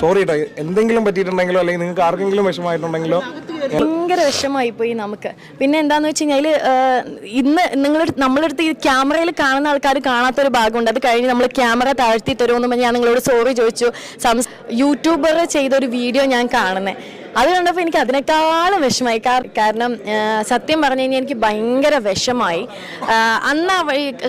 Sorry കേട്ടോ എന്തെങ്കിലും പറ്റിയിട്ടുണ്ടെങ്കിലോ അല്ലെങ്കിൽ നിങ്ങൾക്ക് ആർക്കെങ്കിലും വിഷമമായിട്ടുണ്ടെങ്കിലോ. ഭയങ്കര വിഷമമായി പോയി നമുക്ക്. പിന്നെ എന്താന്ന് വെച്ച് കഴിഞ്ഞാൽ ഇന്ന് നിങ്ങൾ നമ്മളെടുത്ത് ഈ ക്യാമറയിൽ കാണുന്ന ആൾക്കാർ കാണാത്തൊരു ഭാഗമുണ്ട്. അത് കഴിഞ്ഞ് നമ്മൾ ക്യാമറ താഴ്ത്തി തരുമെന്ന് പറഞ്ഞ് ഞാൻ നിങ്ങളോട് സോറി ചോദിച്ചു. സംസ് യൂട്യൂബർ ചെയ്തൊരു വീഡിയോ ഞാൻ കാണുന്നത് അത് കണ്ടപ്പോൾ എനിക്ക് അതിനേക്കാളും വിഷമായി കാരണം സത്യം പറഞ്ഞു കഴിഞ്ഞാൽ എനിക്ക് ഭയങ്കര വിഷമായി അന്ന്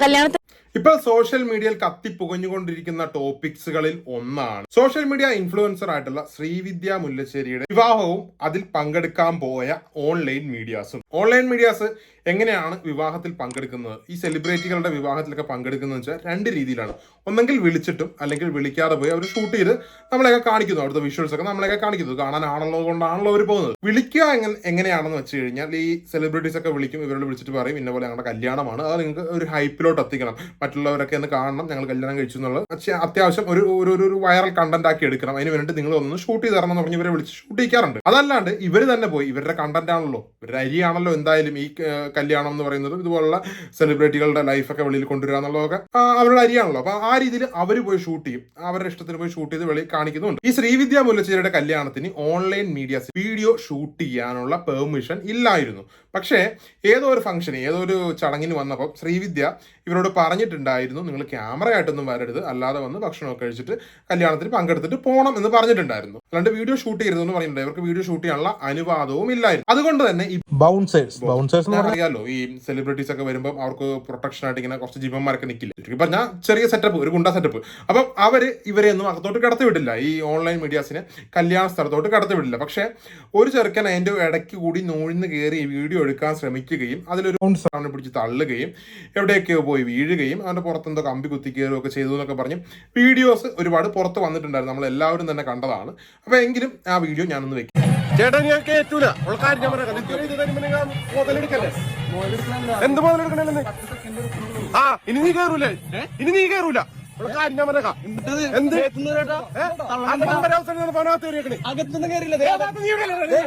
കല്യാണത്തിന് ഇപ്പോൾ സോഷ്യൽ മീഡിയയിൽ കത്തിപ്പുകഞ്ഞുകൊണ്ടിരിക്കുന്ന ടോപ്പിക്സുകളിൽ ഒന്നാണ്. സോഷ്യൽ മീഡിയ ഇൻഫ്ലുവൻസർ ആയിട്ടുള്ള ശ്രീവിദ്യ മുല്ലശ്ശേരിയുടെ വിവാഹവും അതിൽ പങ്കെടുക്കാൻ പോയ ഓൺലൈൻ മീഡിയാസും ഓൺലൈൻ മീഡിയാസ് എങ്ങനെയാണ് വിവാഹത്തിൽ പങ്കെടുക്കുന്നത്? ഈ സെലിബ്രിറ്റികളുടെ വിവാഹത്തിലൊക്കെ പങ്കെടുക്കുന്നത് വെച്ചാൽ രണ്ട് രീതിയിലാണ്. ഒന്നെങ്കിൽ വിളിച്ചിട്ടും അല്ലെങ്കിൽ വിളിക്കാതെ പോയി അവർ ഷൂട്ട് ചെയ്ത് നമ്മളെയൊക്കെ കാണിക്കുന്നു. അവിടുത്തെ വിഷ്വൽസ് ഒക്കെ നമ്മളെയൊക്കെ കാണിക്കുന്നു. കാണാനാണല്ലോ കൊണ്ടാണല്ലോ അവർ പോകുന്നത്. വിളിക്കുക എങ്ങനെ എങ്ങനെയാണെന്ന് വെച്ച് കഴിഞ്ഞാൽ ഈ സെലിബ്രിറ്റീസ് ഒക്കെ വിളിക്കും ഇവരോട് വിളിച്ചിട്ട് പറയും ഇന്ന പോലെ ഞങ്ങളുടെ കല്യാണമാണ്. അത് നിങ്ങൾക്ക് ഒരു ഹൈപ്പിലോട്ട് എത്തിക്കണം. മറ്റുള്ളവരൊക്കെ ഒന്ന് കാണണം ഞങ്ങൾ കല്യാണം കഴിച്ചു എന്നുള്ളത്. പക്ഷേ അത്യാവശ്യം ഒരു ഒരു ഒരു- വൈറൽ കണ്ടന്റ് ആക്കി എടുക്കണം. അതിന് വേണ്ടി നിങ്ങൾ ഒന്ന് ഷൂട്ട് ചെയ്ത് തരണം എന്ന് പറഞ്ഞ് ഇവരെ വിളിച്ച് ഷൂട്ട് ചെയ്യിക്കാറുണ്ട്. അതല്ലാണ്ട് ഇവർ തന്നെ പോയി. ഇവരുടെ കണ്ടന്റ് ആണല്ലോ. ഇവരുടെ അരിയാണല്ലോ എന്തായാലും ഈ കല്യാണം എന്ന് പറയുന്നത് ഇതുപോലുള്ള സെലിബ്രിറ്റികളുടെ ലൈഫൊക്കെ വെളിയിൽ കൊണ്ടുവരിക എന്നുള്ളതൊക്കെ അവരുടെ അരിയാണല്ലോ. അപ്പൊ ആ രീതിയിൽ അവർ പോയി ഷൂട്ട് ചെയ്യും. അവരുടെ ഇഷ്ടത്തിന് പോയി ഷൂട്ട് ചെയ്ത് വെളി കാണിക്കുന്നുണ്ട്. ഈ ശ്രീവിദ്യ മുല്ലശ്ശേരിയുടെ കല്യാണത്തിന് ഓൺലൈൻ മീഡിയാസ് വീഡിയോ ഷൂട്ട് ചെയ്യാനുള്ള പെർമിഷൻ ഇല്ലായിരുന്നു. പക്ഷേ ഏതോ ഒരു ഫംഗ്ഷൻ ഏതോ ഒരു ചടങ്ങിന് വന്നപ്പോൾ ശ്രീവിദ്യ ഇവരോട് പറഞ്ഞിട്ടുണ്ടായിരുന്നു നിങ്ങൾ ക്യാമറ ആയിട്ടൊന്നും വരരുത്. അല്ലാതെ വന്ന് ഭക്ഷണമൊക്കെ കഴിച്ചിട്ട് കല്യാണത്തിന് പങ്കെടുത്തിട്ട് പോകണം എന്ന് പറഞ്ഞിട്ടുണ്ടായിരുന്നു. അല്ലാണ്ട് വീഡിയോ ഷൂട്ട് ചെയ്യരുതെന്ന് പറഞ്ഞിട്ടുണ്ടായിരുന്നു. ഇവർക്ക് വീഡിയോ ഷൂട്ട് ചെയ്യാനുള്ള അനുവാദവും ഇല്ലായിരുന്നു. അതുകൊണ്ട് തന്നെ ഈ ബൗൺസേഴ്സ് ബൗൺസേഴ്സ് പറഞ്ഞാൽ ഈ സെലിബ്രിറ്റീസ് ഒക്കെ വരുമ്പോൾ അവർക്ക് പ്രൊട്ടക്ഷൻ ആയിട്ട് ഇങ്ങനെ കുറച്ച് ജീവന്മാരൊക്കെ നിൽക്കില്ല ചുരുക്കി പറഞ്ഞാൽ ചെറിയ സെറ്റപ്പ് ഒരു ഗുണ്ട സെറ്റപ്പ് അപ്പം അവർ ഇവരെ ഒന്നും അകത്തോട്ട് കടത്തി വിടില്ല. ഈ ഓൺലൈൻ മീഡിയാസിനെ കല്യാണ സ്ഥലത്തോട്ട് കടത്തി വിടില്ല. പക്ഷേ ഒരു ചെറുക്കൻ അതിന്റെ ഇടയ്ക്ക് കൂടി നൂഴ്ന്ന് കയറി വീഡിയോ എടുക്കാൻ ശ്രമിക്കുകയും അതിലൊരു സാധനം പിടിച്ച് തള്ളുകയും എവിടെയൊക്കെയോ പോയി വീഴുകയും അവന്റെ പുറത്തെന്തോ കമ്പി കുത്തി കയറുകയൊക്കെ ഒക്കെ ചെയ്തു എന്നൊക്കെ പറഞ്ഞ് വീഡിയോസ് ഒരുപാട് പുറത്ത് വന്നിട്ടുണ്ടായിരുന്നു. നമ്മൾ എല്ലാവരും തന്നെ കണ്ടതാണ്. അപ്പോൾ എങ്കിലും ആ വീഡിയോ ഞാനൊന്ന് വെക്കും ചേട്ടൻ ഞാൻ കേറ്റൂല. കാര്യം ഞാൻ പറയാം. ഇത് മുതലെടുക്കല്ലേ എന്ത് മുതലെടുക്കണേ ആ ഇനി നീ കേറൂലേ? ഇനി നീ കേറൂല. ഉള്ള കാര്യം ഞാൻ പറയാം. എന്ത്? ഏ? വരെ അവസരം ഞാൻ പതിനകത്ത് കയറിയേക്കണേ. ഏ, അതാ നീ ഇവിടെ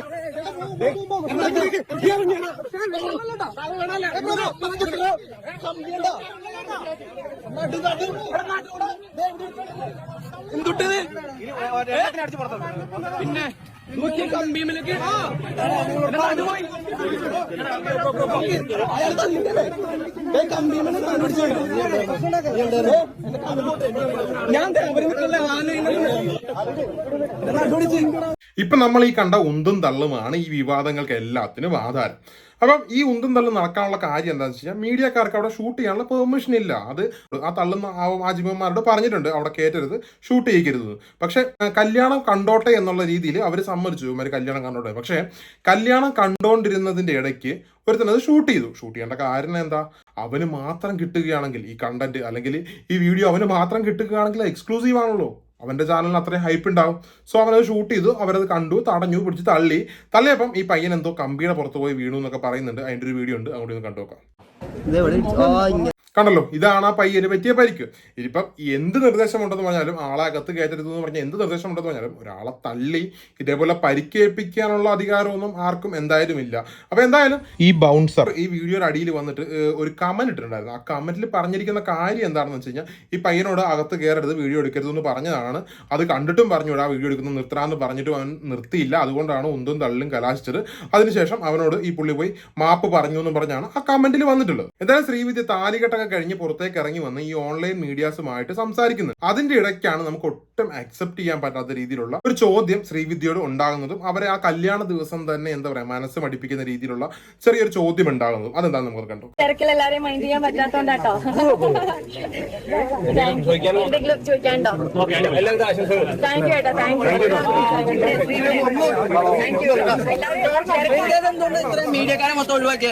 അല്ലേ? കമ്പീമിലേക്ക്. ഞാൻ ഇപ്പൊ നമ്മൾ ഈ കണ്ട ഉന്തും തള്ളുമാണ് ഈ വിവാദങ്ങൾക്ക് എല്ലാത്തിനും ആധാരം അപ്പം ഈ ഉന്തും തള്ളും നടക്കാനുള്ള കാര്യം എന്താണെന്ന് വെച്ച് കഴിഞ്ഞാൽ മീഡിയക്കാർക്ക് അവിടെ ഷൂട്ട് ചെയ്യാനുള്ള പെർമിഷൻ ഇല്ല. അത് ആ തള്ളുന്ന ആ ജിമ്മന്മാരോട് പറഞ്ഞിട്ടുണ്ട് അവിടെ കയറ്റരുത് ഷൂട്ട് ചെയ്യരുത് പക്ഷെ കല്യാണം കണ്ടോട്ടെ എന്നുള്ള രീതിയിൽ അവർ സമ്മതിച്ചു ഇവർ കല്യാണം കണ്ടോട്ടെ. പക്ഷേ കല്യാണം കണ്ടോണ്ടിരുന്നതിന്റെ ഇടയ്ക്ക് ഒരുത്തൻ അത് ഷൂട്ട് ചെയ്തു. ഷൂട്ട് ചെയ്യേണ്ട കാരണം എന്താ? അവന് മാത്രം കിട്ടുകയാണെങ്കിൽ ഈ കണ്ടന്റ് അല്ലെങ്കിൽ ഈ വീഡിയോ അവന് മാത്രം കിട്ടുകയാണെങ്കിൽ എക്സ്ക്ലൂസീവ് ആണല്ലോ. അവന്റെ ചാനലിന് അത്രയും ഹൈപ്പ് ഉണ്ടാവും. സോ അവനത് ഷൂട്ട് ചെയ്തു അവരത് കണ്ടു തടഞ്ഞു പിടിച്ച് തള്ളി. തള്ളിയപ്പം ഈ പയ്യൻ എന്തോ കമ്പിയുടെ പുറത്ത് പോയി വീണു എന്നൊക്കെ പറയുന്നുണ്ട്. അതിന്റെ ഒരു വീഡിയോ ഉണ്ട്. അങ്ങോട്ട് കണ്ടു നോക്കാം. കണ്ടല്ലോ? ഇതാണ് ആ പയ്യന് പറ്റിയ പരിക്ക്. ഇതിപ്പം എന്ത് നിർദ്ദേശം ഉണ്ടെന്ന് പറഞ്ഞാലും ആളെ അകത്ത് കയറ്റരുത് എന്ന് പറഞ്ഞാൽ എന്ത് നിർദ്ദേശം ഉണ്ടെന്ന് പറഞ്ഞാലും ഒരാളെ തള്ളി ഇതേപോലെ പരിക്കേൽപ്പിക്കാനുള്ള അധികാരമൊന്നും ആർക്കും എന്തായാലും ഇല്ല അപ്പൊ എന്തായാലും ഈ ബൗൺസർ ഈ വീഡിയോയുടെ അടിയിൽ വന്നിട്ട് ഒരു കമന്റ് ഇട്ടിട്ടുണ്ടായിരുന്നു. ആ കമന്റിൽ പറഞ്ഞിരിക്കുന്ന കാര്യം എന്താണെന്ന് വെച്ച് കഴിഞ്ഞാൽ ഈ പയ്യനോട് അകത്ത് കയറരുത് വീഡിയോ എടുക്കരുത് എന്ന് പറഞ്ഞതാണ്. അത് കണ്ടിട്ടും പറഞ്ഞു ആ വീഡിയോ എടുക്കുന്നത് നിർത്തണമെന്ന് പറഞ്ഞിട്ടും അവൻ നിർത്തിയില്ല. അതുകൊണ്ടാണ് ഉന്തും തള്ളും കലാശിച്ചത്. അതിനുശേഷം അവനോട് ഈ പുള്ളി പോയി മാപ്പ് പറഞ്ഞു എന്ന് പറഞ്ഞാണ് ആ കമന്റിൽ വന്നിട്ടുള്ളത്. എന്തായാലും ശ്രീവിദ്യ താലികെട്ടൊക്കെ കഴിഞ്ഞ് പുറത്തേക്ക് ഇറങ്ങി വന്ന് ഈ ഓൺലൈൻ മീഡിയാസുമായിട്ട് സംസാരിക്കുന്നത്. അതിന്റെ ഇടയ്ക്കാണ് നമുക്ക് ഒട്ടും അക്സെപ്റ്റ് ചെയ്യാൻ പറ്റാത്ത രീതിയിലുള്ള ഒരു ചോദ്യം ശ്രീവിദ്യയോട് ഉണ്ടാകുന്നതും അവരെ ആ കല്യാണ ദിവസം തന്നെ എന്താ പറയാ മനസ്സ് മടിപ്പിക്കുന്ന രീതിയിലുള്ള ചെറിയൊരു ചോദ്യം ഉണ്ടാകുന്നതും. അതെന്താന്ന് നമുക്ക് കണ്ടു. തിരക്കിൽ എല്ലാരെയും മൈൻഡ് ചെയ്യാൻ പറ്റാത്തോണ്ടാട്ടോ. എന്തെങ്കിലും ചോദിക്കാണ്ടോ താങ്ക് യു ഏട്ടാ. താങ്ക് യു എന്തുകൊണ്ട് ഇത്രയും മീഡിയക്കാരെ മൊത്തം ഒഴിവാക്കിയ?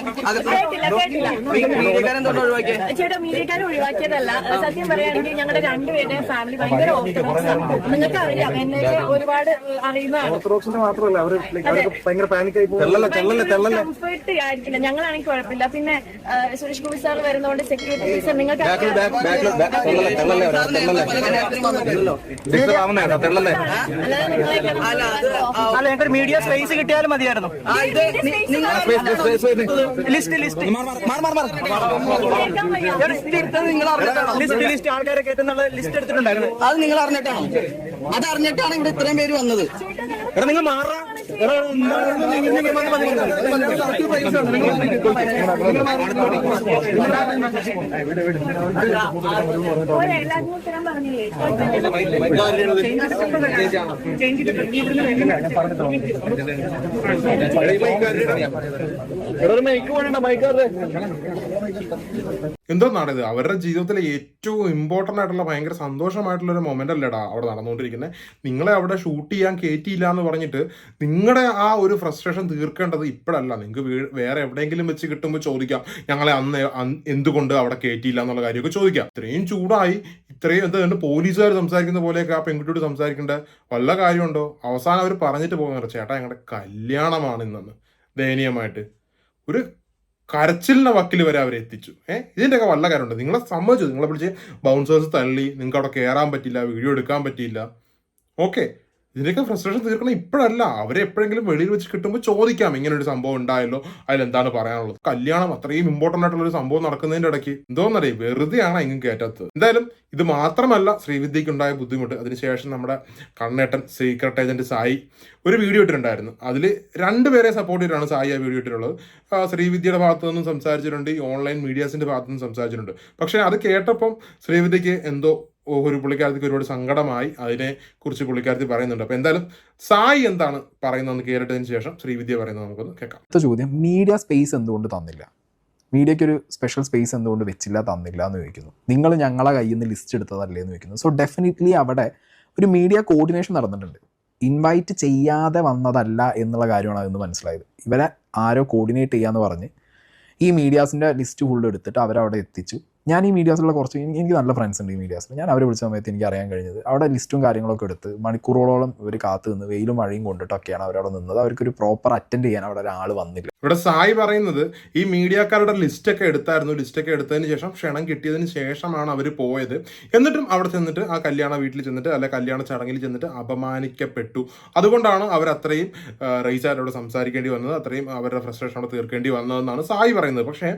ചേട്ടാ മീഡിയക്കാരെ ഒഴിവാക്കിയതല്ല. സത്യം പറയുകയാണെങ്കിൽ ഞങ്ങളുടെ രണ്ടുപേരുടെയും ഫാമിലി ഭയങ്കര ഓർത്തഡോക്സ് ആണ്. നിങ്ങൾക്ക് അറിയാം എന്നെ ഒരുപാട് അറിയുന്നതാണ്. മാത്രമല്ല അവർ അവർക്ക് ഭയങ്കര പാനിക്കായി കംഫർട്ട് ആയിരിക്കില്ല. ഞങ്ങളാണെങ്കിൽ കുഴപ്പമില്ല. പിന്നെ സുരേഷ് ഗോപി സാർ വരുന്നതുകൊണ്ട് സെക്യൂരിറ്റീസ് നിങ്ങൾക്ക് അല്ലാതെ നിങ്ങളെയൊക്കെ അല്ല ഞങ്ങൾക്ക് മീഡിയ സ്പേസ് കിട്ടിയാലും മതിയായിരുന്നു. ലിസ്റ്റ് ലിസ്റ്റ് കേൾക്കാൻ വയ്യ. ലിസ്റ്റ് എടുത്തത് നിങ്ങൾ അറിഞ്ഞിട്ടാണോ ലിസ്റ്റ് ലിസ്റ്റ് ആൾക്കാരെ കയറ്റുന്നുള്ള ലിസ്റ്റ് എടുത്തിട്ടുണ്ടായിരുന്നു അത് നിങ്ങൾ അറിഞ്ഞിട്ടാണോ അത് അറിഞ്ഞിട്ടാണ് ഇവിടെ ഇത്രയും പേര് വന്നത് എടാ നിങ്ങൾ മാറാ ഇങ്ങനെ വന്ന് എന്തോന്നാണ് ഇത്? അവരുടെ ജീവിതത്തിലെ ഏറ്റവും ഇമ്പോർട്ടന്റ് ആയിട്ടുള്ള ഭയങ്കര സന്തോഷമായിട്ടുള്ള ഒരു മൊമെന്റ് അല്ലേടാ അവിടെ നടന്നുകൊണ്ടിരിക്കുന്നത് നിങ്ങളെ അവിടെ ഷൂട്ട് ചെയ്യാൻ കയറ്റിയില്ല എന്ന് പറഞ്ഞിട്ട് നിങ്ങളുടെ ആ ഒരു ഫ്രസ്ട്രേഷൻ തീർക്കേണ്ടത് ഇപ്പോഴല്ല. നിങ്ങൾക്ക് വേറെ എവിടെയെങ്കിലും വെച്ച് കിട്ടുമ്പോൾ ചോദിക്കാം. ഞങ്ങളെ അന്ന് എന്തുകൊണ്ട് അവിടെ കയറ്റിയില്ല എന്നുള്ള കാര്യമൊക്കെ ചോദിക്കാം. ഇത്രയും ചൂടായി. ഇത്രയും എന്താ പോലീസുകാർ സംസാരിക്കുന്ന പോലെയൊക്കെ ആ പെൺകുട്ടിയോട് സംസാരിക്കേണ്ട? വല്ല കാര്യമുണ്ടോ? അവസാനം അവർ പറഞ്ഞിട്ട് പോകുന്ന ചേട്ടാ ഞങ്ങളുടെ കല്യാണമാണ് ഇന്നെന്ന് ദയനീയമായിട്ട്. ഒരു കരച്ചിലിന്റെ വക്കിൽ വരെ അവരെ എത്തിച്ചു. ഏഹ് ഇതിന്റെയൊക്കെ വല്ല കാര്യമുണ്ട്? നിങ്ങളെ സമ്മതിച്ചു? നിങ്ങളെ വിളിച്ച് ബൗൺസേഴ്സ് തള്ളി നിങ്ങൾക്ക് അവിടെ കയറാൻ പറ്റില്ല വീഡിയോ എടുക്കാൻ പറ്റിയില്ല. ഓക്കെ ഇതിന്റെയൊക്കെ ഫ്രസ്ട്രേഷൻ തീർക്കണം. ഇപ്പോഴല്ല. അവരെ എപ്പോഴെങ്കിലും വെളിയിൽ വെച്ച് കിട്ടുമ്പോൾ ചോദിക്കാം. ഇങ്ങനെ ഒരു സംഭവം ഉണ്ടായല്ലോ. അതിൽ എന്താണ് പറയാനുള്ളത്? കല്യാണം അത്രയും ഇമ്പോർട്ടന്റ് ആയിട്ടുള്ള ഒരു സംഭവം നടക്കുന്നതിന്റെ ഇടയ്ക്ക് എന്തോന്നറിയാം? വെറുതെയാണ് എങ്കിലും കയറ്റാത്തത് എന്തായാലും ഇത് മാത്രമല്ല ശ്രീവിദ്യയ്ക്ക് ഉണ്ടായ ബുദ്ധിമുട്ട്. അതിനുശേഷം നമ്മുടെ കണ്ണേട്ടൻ സീക്രട്ട് ഏജന്റ് സായി ഒരു വീഡിയോ ഇട്ടിട്ടുണ്ടായിരുന്നു. അതിൽ രണ്ടുപേരെ സപ്പോർട്ട് ചെയ്തിട്ടാണ് സായി ആ വീഡിയോ ഇട്ടിട്ടുള്ളത്. ശ്രീവിദ്യയുടെ ഭാഗത്തു നിന്നും സംസാരിച്ചിട്ടുണ്ട്. ഈ ഓൺലൈൻ മീഡിയാസിന്റെ ഭാഗത്തു നിന്നും സംസാരിച്ചിട്ടുണ്ട്. പക്ഷേ അത് കേട്ടപ്പം ശ്രീവിദ്യയ്ക്ക് എന്തോ ഒരു പുള്ളിക്കാരത്തിക്ക് ഒരുപാട് സങ്കടമായി അതിനെ കുറിച്ച് പുള്ളിക്കാരത്തി പറയുന്നുണ്ട്. അപ്പൊ എന്തായാലും സായി എന്താണ് പറയുന്നതെന്ന് കേട്ടതിന് ശേഷം ശ്രീവിദ്യ പറയുന്നത് നമുക്കൊന്ന് കേൾക്കാം. അടുത്ത ചോദ്യം മീഡിയ സ്പേസ് എന്തുകൊണ്ട് തന്നില്ല? മീഡിയയ്ക്ക് ഒരു സ്പെഷ്യൽ സ്പേസ് എന്തുകൊണ്ട് വെച്ചില്ല തന്നില്ല എന്ന് ചോദിക്കുന്നു. നിങ്ങൾ ഞങ്ങളെ കയ്യിൽ നിന്ന് ലിസ്റ്റ് എടുത്തതല്ലേ എന്ന് ചോദിക്കുന്നു. സോ ഡെഫിനറ്റ്ലി അവിടെ ഒരു മീഡിയ കോർഡിനേഷൻ നടന്നിട്ടുണ്ട്. ഇൻവൈറ്റ് ചെയ്യാതെ വന്നതല്ല എന്നുള്ള കാര്യമാണ് അതെന്ന് മനസ്സിലായത്. ഇവരെ ആരോ കോർഡിനേറ്റ് ചെയ്യാന്ന് പറഞ്ഞ് ഈ മീഡിയാസിന്റെ ലിസ്റ്റ് ഫുള്ള് എടുത്തിട്ട് അവരവിടെ എത്തിച്ചു ഞാൻ ഈ മീഡിയാസിലുള്ള കുറച്ച് എനിക്ക് നല്ല ഫ്രണ്ട്സ് ഉണ്ട് ഈ മീഡിയാസിൽ. ഞാൻ അവരെ വിളിച്ച സമയത്ത് എനിക്ക് അറിയാൻ കഴിഞ്ഞത് അവിടെ ലിസ്റ്റും കാര്യങ്ങളൊക്കെ എടുത്ത് മണിക്കൂറുകളോളം ഇവർ കാത്തു നിന്ന് വെയിലും മഴയും കൊണ്ടിട്ടൊക്കെയാണ് അവരവിടെ നിന്നത്. അവർക്കൊരു പ്രോപ്പർ അറ്റൻഡ് ചെയ്യാൻ അവിടെ ഒരാൾ വന്നില്ല. ഇവിടെ സായി പറയുന്നത് ഈ മീഡിയക്കാരുടെ ലിസ്റ്റൊക്കെ എടുത്തായിരുന്നു. ലിസ്റ്റൊക്കെ എടുത്തതിന് ശേഷം ക്ഷണം കിട്ടിയതിന് ശേഷമാണ് അവർ പോയത്. എന്നിട്ടും അവിടെ ചെന്നിട്ട് ആ കല്യാണ വീട്ടിൽ ചെന്നിട്ട് അല്ലെ കല്യാണ ചടങ്ങിൽ ചെന്നിട്ട് അപമാനിക്കപ്പെട്ടു. അതുകൊണ്ടാണ് അവർ അത്രയും റൈസാരോട് സംസാരിക്കേണ്ടി വന്നത്. അത്രയും അവരുടെ ഫ്രസ്ട്രേഷൻ അവിടെ തീർക്കേണ്ടി വന്നതെന്നാണ് സായി പറയുന്നത്. പക്ഷേ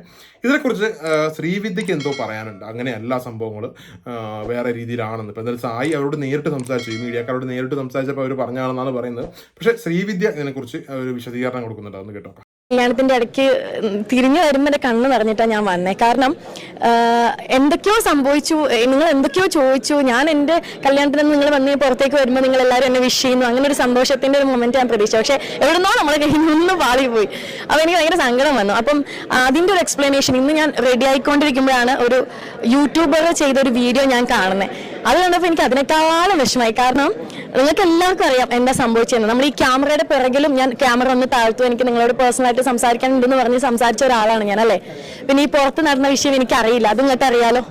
ഇതിനെക്കുറിച്ച് ശ്രീവിദ്യക്ക് എന്തോ പറയാനുണ്ട്. അങ്ങനെ എല്ലാ സംഭവങ്ങളും വേറെ രീതിയിലാണെന്ന്. ഇപ്പം എന്തായാലും സായി അവരോട് നേരിട്ട് സംസാരിച്ചു. ഈ മീഡിയക്കാരോട് നേരിട്ട് സംസാരിച്ചപ്പോൾ അവർ പറഞ്ഞാണെന്നാണ് പറയുന്നത്. പക്ഷേ ശ്രീവിദ്യ ഇതിനെക്കുറിച്ച് ഒരു വിശദീകരണം കൊടുക്കുന്നുണ്ട്. അതൊന്ന് കേട്ടോ കല്യാണത്തിന്റെ ഇടയ്ക്ക് തിരിഞ്ഞു വരുമ്പോൾ എന്റെ കണ്ണ് നിറഞ്ഞിട്ടാണ് ഞാൻ വന്നേ. കാരണം എന്തൊക്കെയോ സംഭവിച്ചു നിങ്ങൾ എന്തൊക്കെയോ ചോദിച്ചു. ഞാൻ എന്റെ കല്യാണത്തിന് നിങ്ങൾ വന്ന് പുറത്തേക്ക് വരുമ്പോൾ നിങ്ങൾ എല്ലാവരും എന്നെ വിഷ് ചെയ്യുന്നു. അങ്ങനെ ഒരു സന്തോഷത്തിന്റെ ഒരു മൊമെന്റ് ഞാൻ പ്രതീക്ഷിച്ചു. പക്ഷേ എവിടുന്നോ നമ്മളെ കയ്യിൽ നിന്ന് പാളി പോയി അപ്പോൾ എനിക്ക് ഭയങ്കര സങ്കടം വന്നു. അപ്പം അതിന്റെ ഒരു എക്സ്പ്ലനേഷൻ ഇന്ന് ഞാൻ റെഡി ആയിക്കൊണ്ടിരിക്കുമ്പോഴാണ് ഒരു യൂട്യൂബർ ചെയ്ത ഒരു വീഡിയോ ഞാൻ കാണുന്നത് അത് കണ്ടപ്പോൾ എനിക്ക് അതിനേക്കാളും വിഷമായി കാരണം നിങ്ങൾക്ക് എല്ലാവർക്കും അറിയാം എന്താ സംഭവിച്ചതെന്ന്. നമ്മൾ ഈ ക്യാമറയുടെ പിറകിലും ഞാൻ ക്യാമറ ഒന്ന് താഴ്ത്തു. എനിക്ക് നിങ്ങളോട് പേഴ്സണലായിട്ട് സംസാരിക്കാനുണ്ടെന്ന് പറഞ്ഞ് സംസാരിച്ച ഒരാളാണ് ഞാൻ അല്ലേ പിന്നെ ഈ പുറത്ത് നടന്ന വിഷയം എനിക്ക് അറിയില്ല അത് നിങ്ങൾക്ക് അറിയാലോ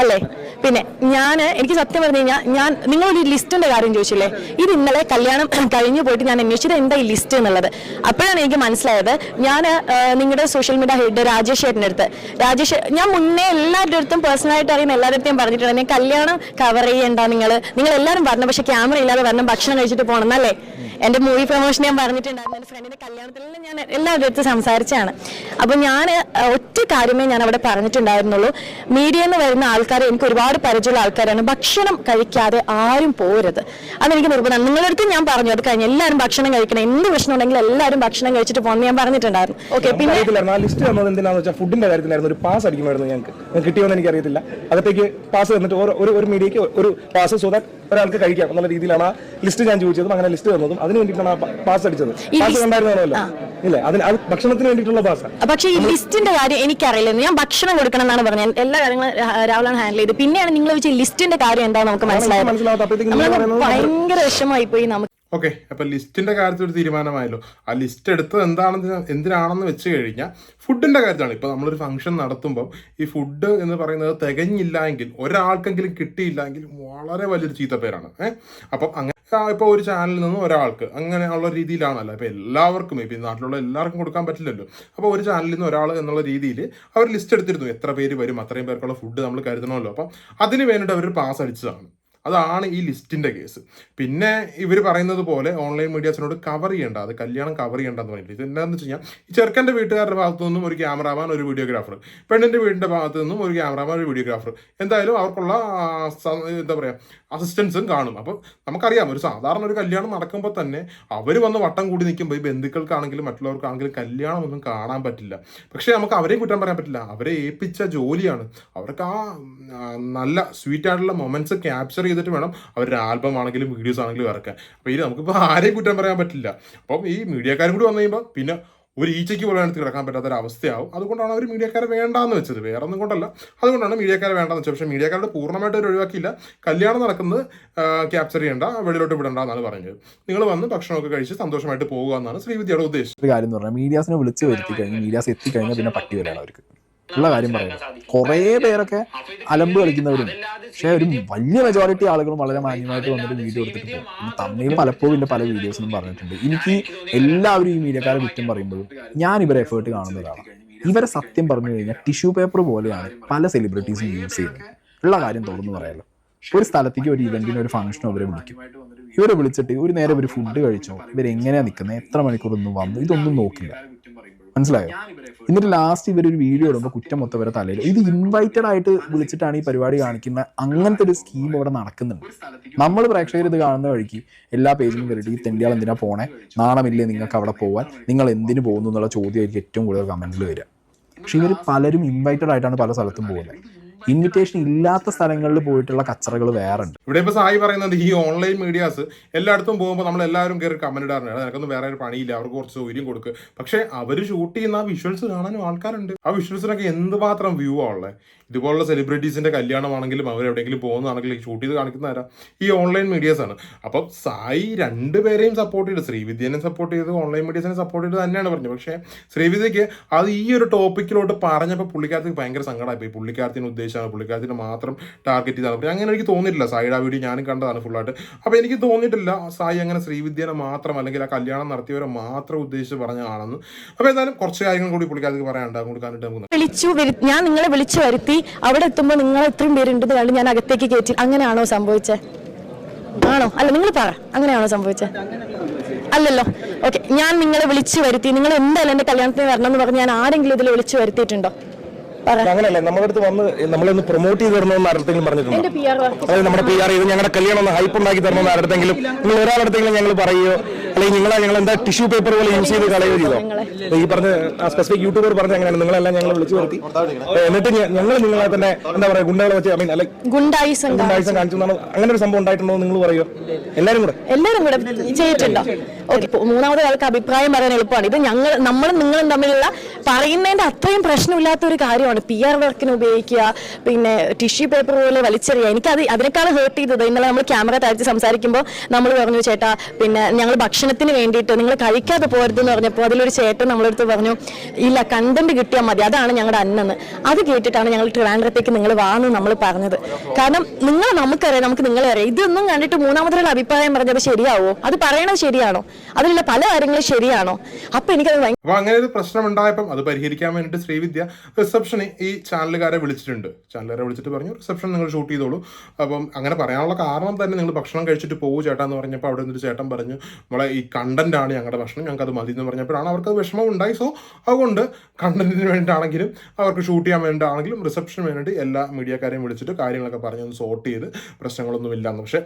അല്ലേ? പിന്നെ ഞാൻ എനിക്ക് സത്യം പറഞ്ഞു കഴിഞ്ഞാൽ ഞാൻ നിങ്ങളൊരു ലിസ്റ്റിന്റെ കാര്യം ചോദിച്ചില്ലേ? ഇത് ഇന്നലെ കല്യാണം കഴിഞ്ഞു പോയിട്ട് ഞാൻ അന്വേഷിച്ചത് എന്താ ഈ ലിസ്റ്റ് എന്നുള്ളത്? അപ്പോഴാണ് എനിക്ക് മനസ്സിലായത് ഞാൻ നിങ്ങളുടെ സോഷ്യൽ മീഡിയ ഹെഡ് രാജേഷ് ഏട്ടന്റെ അടുത്ത്. രാജേഷ് ഞാൻ മുന്നേ എല്ലാവരുടെ അടുത്തും പേഴ്സണലായിട്ട് അറിയുന്ന എല്ലാവരുടെ അടുത്തും പറഞ്ഞിട്ടുണ്ട്. ഞാൻ കല്യാണം കവർ ചെയ്യണ്ട നിങ്ങൾ നിങ്ങൾ എല്ലാവരും പറഞ്ഞു പക്ഷെ ക്യാമറ ഇല്ലാതെ വരണം ഭക്ഷണം കഴിച്ചിട്ട് പോകണം എന്നല്ലേ? എന്റെ മൂവി പ്രൊമോഷൻ ഞാൻ പറഞ്ഞിട്ടുണ്ടായിരുന്നു എന്റെ ഫ്രണ്ടിന്റെ കല്യാണത്തിലെല്ലാം ഞാൻ എല്ലാവരുടെ അടുത്ത് സംസാരിച്ചാണ് അപ്പോൾ ഞാൻ ഒറ്റ കാര്യമേ ഞാൻ അവിടെ പറഞ്ഞിട്ടുണ്ടായിരുന്നുള്ളൂ. മീഡിയ എന്ന് വരുന്ന ആൾക്കാർ എനിക്ക് ഒരുപാട് പരിചയമുള്ള ആൾക്കാരാണ്. ഭക്ഷണം കഴിക്കാതെ ആരും പോരുത്. അതെനിക്ക് നിർബന്ധമാണ്. നിങ്ങളുടെ അടുത്ത് ഞാൻ പറഞ്ഞു അത് കഴിഞ്ഞ് എല്ലാവരും ഭക്ഷണം കഴിക്കണം. എന്ത് പ്രശ്നം ഉണ്ടെങ്കിലും എല്ലാവരും ഭക്ഷണം കഴിച്ചിട്ട് പോകുന്നത് ഞാൻ പറഞ്ഞിട്ടുണ്ടായിരുന്നു. ഓക്കെ പിന്നെ ലിസ്റ്റ് തന്നത് എന്തിനാന്ന് വെച്ചാൽ ഫുഡിന്റെ കാര്യത്തിലായിരുന്നു. ഒരു പാസ് അടിക്കുമായിരുന്നു ഞങ്ങൾക്ക് കിട്ടിയോന്ന് എനിക്ക് അറിയത്തില്ല അകത്തേക്ക് പാസ് തന്നിട്ട് ഒരു ഒരു മീഡിയക്ക് ഒരു പാസ് സോ ദാറ്റ് ഒരാൾക്ക് കഴിക്കാം എന്നുള്ള രീതിയിലാണ് ആ ലിസ്റ്റ് ഞാൻ ചോദിച്ചതും അങ്ങനെ ലിസ്റ്റ് തന്നതും. അതിന് വേണ്ടിയിട്ടാണ് ആ പാസ് അടിച്ചത്. പാസ് ഉണ്ടായിരുന്നല്ലോ ഇല്ല അതിന് അത് ഭക്ഷണത്തിന് വേണ്ടിയിട്ടുള്ള പാസ്. പക്ഷേ ഈ ലിസ്റ്റിന്റെ കാര്യം എനിക്കറിയില്ലായിരുന്നു ഞാൻ ഭക്ഷണം കൊടുക്കണം എന്നാണ് പറഞ്ഞത്. എല്ലാ കാര്യങ്ങളും രാ- രാഹുലാണ് ഹാൻഡിൽ ചെയ്ത്. പിന്നെയാണ് നിങ്ങൾ വെച്ച ലിസ്റ്റിന്റെ കാര്യം എന്താ നമുക്ക് മനസ്സിലായത്. ഭയങ്കര വിഷമമായി പോയി നമുക്ക്. ഓക്കെ അപ്പൊ ലിസ്റ്റിന്റെ കാര്യത്തിൽ ഒരു തീരുമാനമായല്ലോ. ആ ലിസ്റ്റ് എടുത്തത് എന്താണെന്ന് എന്തിനാണെന്ന് വെച്ച് കഴിഞ്ഞാൽ ഫുഡിന്റെ കാര്യത്തിലാണ്. ഇപ്പൊ നമ്മളൊരു ഫംഗ്ഷൻ നടത്തുമ്പോൾ ഈ ഫുഡ് എന്ന് പറയുന്നത് തികഞ്ഞില്ല എങ്കിൽ ഒരാൾക്കെങ്കിലും കിട്ടിയില്ല എങ്കിൽ വളരെ വലിയൊരു ചീത്തപ്പേരാണ് ഏഹ് അപ്പം അങ്ങനെ ഇപ്പോൾ ഒരു ചാനലിൽ നിന്ന് ഒരാൾക്ക് അങ്ങനെ ഉള്ള രീതിയിലാണല്ലോ. ഇപ്പോൾ എല്ലാവർക്കും ഇപ്പോൾ നാട്ടിലുള്ള എല്ലാവർക്കും കൊടുക്കാൻ പറ്റില്ലല്ലോ. അപ്പോൾ ഒരു ചാനലിൽ നിന്ന് ഒരാൾ എന്നുള്ള രീതിയിൽ അവർ ലിസ്റ്റ് എടുത്തിരുന്നു. എത്ര പേര് വരും അത്രയും പേർക്കുള്ള ഫുഡ് നമ്മൾ കരുതണമല്ലോ. അപ്പം അതിന് വേണ്ടിയിട്ട് അവർ പാസ് അടിച്ചതാണ്. അതാണ് ഈ ലിസ്റ്റിന്റെ കേസ്. പിന്നെ ഇവർ പറയുന്നത് പോലെ ഓൺലൈൻ മീഡിയാസിനോട് കവർ ചെയ്യേണ്ട അത് കല്യാണം കവർ ചെയ്യേണ്ടെന്ന് പറയുന്നത് ഇത് എന്താണെന്ന് വെച്ച് കഴിഞ്ഞാൽ ഈ ചെറുക്കന്റെ വീട്ടുകാരുടെ ഭാഗത്തു നിന്നും ഒരു ക്യാമറാമാൻ ഒരു വീഡിയോഗ്രാഫർ പെണ്ണിന്റെ വീടിന്റെ ഭാഗത്തു നിന്നും ഒരു ക്യാമറാമാൻ ഒരു വീഡിയോഗ്രാഫർ എന്തായാലും അവർക്കുള്ള എന്താ പറയുക അസിസ്റ്റൻസും കാണും. അപ്പം നമുക്കറിയാം ഒരു സാധാരണ ഒരു കല്യാണം നടക്കുമ്പോൾ തന്നെ അവർ വന്ന് വട്ടം കൂടി നിൽക്കുമ്പോൾ ഈ ബന്ധുക്കൾക്കാണെങ്കിലും മറ്റുള്ളവർക്കാണെങ്കിലും കല്യാണം ഒന്നും കാണാൻ പറ്റില്ല. പക്ഷേ നമുക്ക് അവരെയും കുറ്റം പറയാൻ പറ്റില്ല. അവരെ ഏൽപ്പിച്ച ജോലിയാണ്. അവർക്ക് ആ നല്ല സ്വീറ്റ് ആയിട്ടുള്ള മൊമെന്റ്സ് ക്യാപ്ചർ ചെയ്തിട്ട് വേണം അവരുടെ ആൽബം ആണെങ്കിലും വീഡിയോസ് ആണെങ്കിലും ഇറക്കാൻ. അപ്പോൾ ഇത് നമുക്കിപ്പോൾ ആരെയും കുറ്റം പറയാൻ പറ്റില്ല. അപ്പം ഈ മീഡിയക്കാരും കൂടി വന്നു കഴിയുമ്പോൾ പിന്നെ ഒരു ഈച്ചയ്ക്ക് പോലും അടുത്ത് കിടക്കാൻ പറ്റാത്ത ഒരു അവസ്ഥയാവും. അതുകൊണ്ടാണ് അവർ മീഡിയക്കാരെ വേണ്ടാന്ന് വെച്ചത്. വേറെ ഒന്നും കൊണ്ടല്ല. അതുകൊണ്ടാണ് മീഡിയക്കാരെ വേണ്ടാന്ന് വെച്ചത്. പക്ഷേ മീഡിയക്കാരുടെ പൂർണമായിട്ട് ഒരു ഒഴിവാക്കിയില്ല. കല്യാണം നടക്കുന്നത് ക്യാപ്ചർ ചെയ്യേണ്ട വെളിയിലോട്ട് വിടണ്ട എന്നാണ് പറഞ്ഞത്. നിങ്ങൾ വന്ന് ഭക്ഷണമൊക്കെ കഴിച്ച് സന്തോഷമായിട്ട് പോകുക എന്നാണ് ശ്രീവിദ്യയുടെ ഉദ്ദേശം. ഒരു കാര്യം എന്ന് പറഞ്ഞാൽ മീഡിയാസിനെ വിളിച്ച് വരുത്തി കഴിഞ്ഞ് മീഡിയാസ് എത്തിക്കഴിഞ്ഞാൽ പിന്നെ പട്ടി വരാണ് അവർക്ക്. ഉള്ള കാര്യം പറയുന്നത് കുറേ പേരൊക്കെ അലമ്പ് കളിക്കുന്നവരും പക്ഷെ ഒരു വലിയ മെജോറിറ്റി ആളുകളും വളരെ മാന്യമായിട്ട് വന്നിട്ട് വീഡിയോ എടുത്തിട്ട് പോകും തമ്മിൽ പലപ്പോഴും പല വീഡിയോസിലും പറഞ്ഞിട്ടുണ്ട്. എനിക്ക് എല്ലാവരും ഈ മീഡിയക്കാരെ കുറ്റം പറയുമ്പോഴും ഞാൻ ഇവരെ എഫേർട്ട് കാണുന്ന ഒരാളാണ് ഇവരെ സത്യം പറഞ്ഞു കഴിഞ്ഞാൽ ടിഷ്യൂ പേപ്പർ പോലെയാണ് പല സെലിബ്രിറ്റീസും യൂസ് ചെയ്യുന്നത്. ഉള്ള കാര്യം തുറന്നു പറയാലോ. ഒരു സ്ഥലത്തേക്ക് ഒരു ഇവന്റിന് ഒരു ഫംഗ്ഷനോ അവരെ വിളിക്കും. ഇവരെ വിളിച്ചിട്ട് ഒരു നേരം ഒരു ഫുഡ് കഴിച്ചോ? ഇവരെങ്ങനെയാണ് നിൽക്കുന്നത് എത്ര മണിക്കൂർ ഒന്നും വന്നു? ഇതൊന്നും നോക്കില്ല. മനസ്സിലായോ? എന്നിട്ട് ലാസ്റ്റ് ഇവരൊരു വീഡിയോ ഇടുമ്പോൾ കുറ്റം മൊത്തം തലയിൽ. ഇത് ഇൻവൈറ്റഡ് ആയിട്ട് വിളിച്ചിട്ടാണ് ഈ പരിപാടി കാണിക്കുന്ന അങ്ങനത്തെ ഒരു സ്കീം ഇവിടെ നടക്കുന്നുണ്ട്. നമ്മൾ പ്രേക്ഷകർ ഇത് കാണുന്ന വഴിക്ക് എല്ലാ പേജിലും കയറിയിട്ട് ഈ തെണ്ടിയാൾ എന്തിനാ പോണേ? നാണമില്ലേ നിങ്ങൾക്ക് അവിടെ പോവാൻ? നിങ്ങൾ എന്തിനു പോകുന്നു? എന്നുള്ള ചോദ്യമായിരിക്കും ഏറ്റവും കൂടുതൽ കമന്റിൽ വരിക. പക്ഷേ ഇവർ പലരും ഇൻവൈറ്റഡ് ആയിട്ടാണ് പല സ്ഥലത്തും പോകുന്നത് ഇൻവിറ്റേഷൻ ഇല്ലാത്ത സ്ഥലങ്ങളിൽ പോയിട്ടുള്ള കച്ചറകൾ വേറെ ഉണ്ട് ഇവിടെ ഇപ്പൊ സായി പറയുന്നത് ഈ ഓൺലൈൻ മീഡിയാസ് എല്ലായിടത്തും പോകുമ്പോൾ നമ്മൾ എല്ലാവരും കയറി കമന്റ് ഇടാറുണ്ട്. "എടാ, നിനക്കൊന്നും വേറെ ഒരു പണിയില്ല അവർക്ക് കുറച്ച് സൗകര്യം കൊടുക്കുക പക്ഷെ അവർ ഷൂട്ട് ചെയ്യുന്ന ആ വിഷ്വൽസ് കാണാനും ആൾക്കാരുണ്ട്. ആ വിഷ്വൽസിനൊക്കെ എന്തുമാത്രം വ്യൂ ആ ഉള്ളത് ഇതുപോലുള്ള സെലിബ്രിറ്റീസിന്റെ കല്യാണമാണെങ്കിലും അവർ എവിടെയെങ്കിലും പോകുന്നതാണെങ്കിലും ഷൂട്ട് ചെയ്ത് കാണിക്കുന്ന ആരാ? ഈ ഓൺലൈൻ മീഡിയാസ് ആണ്. അപ്പം സായി രണ്ടുപേരെയും സപ്പോർട്ട് ചെയ്ത് ശ്രീവിദ്യനെ സപ്പോർട്ട് ചെയ്ത് ഓൺലൈൻ മീഡിയാസിനെ സപ്പോർട്ട് ചെയ്ത് തന്നെയാണ് പറഞ്ഞത്. പക്ഷേ ശ്രീവിദ്യക്ക് അത് ഈ ഒരു ടോപ്പിക്കിലോട്ട് പറഞ്ഞപ്പോൾ പുള്ളിക്കാരത്തേക്ക് ഭയങ്കര സങ്കടമായി പോയി പുള്ളിക്കാരത്തിന് ഉദ്ദേശമാണ് പുള്ളിക്കാരത്തിന് മാത്രം ടാർഗറ്റ് ചെയ്താണ്. പറഞ്ഞത് അങ്ങനെ എനിക്ക് തോന്നിയിട്ടില്ല. സായിയുടെ ആ വീഡിയോ ഞാനും കണ്ടതാണ് ഫുള്ളായിട്ട് അപ്പോൾ എനിക്ക് തോന്നിയിട്ടില്ല സായി അങ്ങനെ ശ്രീവിദ്യനെ മാത്രം അല്ലെങ്കിൽ ആ കല്യാണം നടത്തിയവരെ മാത്രം ഉദ്ദേശിച്ച് പറഞ്ഞതാണെന്ന് അപ്പോൾ എന്തായാലും കുറച്ച് കാര്യങ്ങൾ കൂടി പുള്ളിക്കാരത്തേക്ക് പറയാനുണ്ട്. അങ്ങോട്ട് കണ്ടിട്ട് നമുക്ക് വിളിച്ചു ഞാൻ നിങ്ങളെ വിളിച്ചു വരുത്തി. അവിടെ എത്തുമ്പോൾ നിങ്ങൾ ഇത്രയും പേരുണ്ടെന്ന് കണ്ട് ഞാൻ അകത്തേക്ക് കയറ്റി അങ്ങനെയാണോ സംഭവിച്ചത് ആണോ? അല്ല നിങ്ങൾ പറ. അങ്ങനെയാണോ സംഭവിച്ചത് അല്ലല്ലോ. ഓക്കെ ഞാൻ നിങ്ങളെ വിളിച്ചു വരുത്തി. നിങ്ങൾ എന്തായാലും എന്റെ കല്യാണത്തിന് വരണം എന്ന് പറഞ്ഞ് ഞാൻ ആരെങ്കിലും ഇതിൽ വിളിച്ചു വരുത്തിയിട്ടുണ്ടോ? അങ്ങനെയല്ല നമ്മുടെ അടുത്ത് വന്ന് നമ്മളൊന്ന് പ്രൊമോട്ട് ചെയ്ത് തരണമെന്ന് ആരുടെങ്കിലും പറഞ്ഞിട്ടുണ്ട്? അതായത് നമ്മുടെ പി ആർ ചെയ്ത് ഞങ്ങളുടെ കല്യാണം ഒന്ന് ഹൈപ്പ് ഉണ്ടാക്കി തരണമെന്ന് ആരുടെങ്കിലും നിങ്ങൾ ഒരാളെടുത്തെങ്കിലും ഞങ്ങൾ പറയുകയോ അല്ലെങ്കിൽ നിങ്ങളെ ഞങ്ങൾ എന്താ ടിഷ്യൂ പേപ്പർ പോലെ യൂസ് ചെയ്ത് കളയുകയോ ചെയ്തോ? ഈ പറഞ്ഞ സ്പെസിഫിക് യൂട്യൂബർ പറഞ്ഞ അങ്ങനെയാണ്. നിങ്ങളെല്ലാം ഞങ്ങൾ വിളിച്ചു വരുത്തി. എന്നിട്ട് ഞങ്ങൾ നിങ്ങളെ തന്നെ എന്താ പറയാ ഗുണ്ടകളെ വെച്ച് ഐ മീൻ അല്ലെ ഗുണ്ടായിസം കാണിച്ചു. അങ്ങനെ ഒരു സംഭവം ഉണ്ടായിട്ടുണ്ടോ നിങ്ങൾ പറയുമോ എല്ലാരും കൂടെ? എല്ലാരും കൂടെ ചെയ്തിട്ടുണ്ടോ? ഓക്കെ മൂന്നാമത് ആൾക്ക് അഭിപ്രായം പറയാൻ എളുപ്പമാണ്. ഇത് ഞങ്ങൾ നമ്മളും നിങ്ങളും തമ്മിലുള്ള പറയുന്നതിന്റെ അത്രയും പ്രശ്നമില്ലാത്ത ഒരു കാര്യമാണ്. പി ആർ വർക്കിന് ഉപയോഗിക്കുക പിന്നെ ടിഷ്യൂ പേപ്പർ പോലെ വലിച്ചെറിയുക. എനിക്കത് അതിനേക്കാൾ ഹേർട്ട് ചെയ്തത്. ഇന്നലെ നമ്മൾ ക്യാമറ താഴ്ത്തി സംസാരിക്കുമ്പോൾ നമ്മൾ പറഞ്ഞു ചേട്ടാ പിന്നെ ഞങ്ങൾ ഭക്ഷണത്തിന് വേണ്ടിയിട്ട് നിങ്ങൾ കഴിക്കാതെ പോരുതെന്ന് പറഞ്ഞപ്പോൾ അതിലൊരു ചേട്ടൻ നമ്മളെടുത്ത് പറഞ്ഞു ഇല്ല കണ്ടന്റ് കിട്ടിയാൽ മതി. അതാണ് ഞങ്ങളുടെ അന്നെന്ന്. അത് കേട്ടിട്ടാണ് ഞങ്ങൾ ട്രിവാൻഡ്രത്തേക്ക് നിങ്ങൾ വാന്ന് നമ്മൾ പറഞ്ഞത്. കാരണം നിങ്ങൾ നമുക്കറിയാം നമുക്ക് നിങ്ങളെ അറിയാം. ഇതൊന്നും കണ്ടിട്ട് മൂന്നാമതൊരു അഭിപ്രായം പറഞ്ഞത് ശരിയാവോ? അത് പറയണത് ശരിയാണോ? അതിലുള്ള പല കാര്യങ്ങളും ശരിയാണോ? അപ്പൊ എനിക്കത് അങ്ങനെ ഒരു പ്രശ്നം ഉണ്ടായപ്പോൾ അത് പരിഹരിക്കാൻ വേണ്ടിയിട്ട് ശ്രീവിദ്യ റിസപ്ഷന് ഈ ചാനലുകാരെ വിളിച്ചിട്ടുണ്ട്. ചാനലുകാരെ വിളിച്ചിട്ട് പറഞ്ഞു റിസപ്ഷൻ നിങ്ങൾ ഷൂട്ട് ചെയ്തോളൂ. അപ്പം അങ്ങനെ പറയാനുള്ള കാരണം തന്നെ നിങ്ങൾ ഭക്ഷണം കഴിച്ചിട്ട് പോകും ചേട്ടാ എന്ന് പറഞ്ഞപ്പോൾ അവിടെ നിന്നൊരു ചേട്ടൻ പറഞ്ഞു നമ്മളെ കണ്ടന്റ് ആണ് ഞങ്ങളുടെ ഭക്ഷണം. ഞങ്ങൾക്ക് അത് മതി എന്ന് പറഞ്ഞപ്പോഴാണ് അവർക്ക് വിഷമം ഉണ്ടായി സോ അതുകൊണ്ട് കണ്ടന്റിന് വേണ്ടിയിട്ടാണെങ്കിലും അവർക്ക് ഷൂട്ട് ചെയ്യാൻ വേണ്ടിയിട്ടാണെങ്കിലും റിസപ്ഷന് വേണ്ടിയിട്ട് എല്ലാ മീഡിയക്കാരെയും വിളിച്ചിട്ട് കാര്യങ്ങളൊക്കെ പറഞ്ഞ് ഒന്ന് സോർട്ട് ചെയ്ത് പ്രശ്നങ്ങളൊന്നും ഇല്ലാന്ന് പക്ഷേ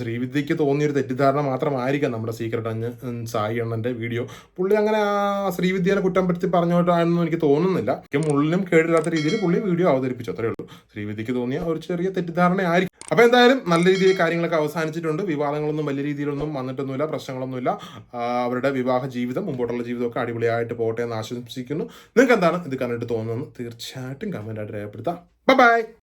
ശ്രീവിദ്യയ്ക്ക് തോന്നിയൊരു തെറ്റിദ്ധാരണ മാത്രമായിരിക്കാം നമ്മുടെ സീക്രട്ട് അഞ്ഞ് സായി അണ്ണന്റെ വീഡിയോ പുള്ളി അങ്ങനെ ആ ശ്രീവിദ്യനെ കുറ്റം പറ്റി പറഞ്ഞോട്ടാണെന്നും എനിക്ക് തോന്നുന്നില്ല. മുള്ളിനും കേടില്ലാത്ത രീതിയിൽ പുള്ളി വീഡിയോ അവതരിപ്പിച്ചു. അത്രയേ ഉള്ളൂ. ശ്രീവിദ്യക്ക് തോന്നിയ ഒരു ചെറിയ തെറ്റിദ്ധാരണയായിരിക്കും. അപ്പോൾ എന്തായാലും നല്ല രീതിയിൽ കാര്യങ്ങളൊക്കെ അവസാനിച്ചിട്ടുണ്ട്. വിവാദങ്ങളൊന്നും വലിയ രീതിയിലൊന്നും വന്നിട്ടൊന്നുമില്ല. പ്രശ്നങ്ങളൊന്നുമില്ല. ആ, അവരുടെ വിവാഹ ജീവിതം മുമ്പോട്ടുള്ള ജീവിതമൊക്കെ അടിപൊളിയായിട്ട് പോകട്ടെ എന്ന് ആശംസിക്കുന്നു. നിങ്ങൾക്ക് എന്താണ് ഇത് കണ്ടിട്ട് തോന്നുന്നത് തീർച്ചയായിട്ടും കമന്റായിട്ട് രേഖപ്പെടുത്താം. ബൈ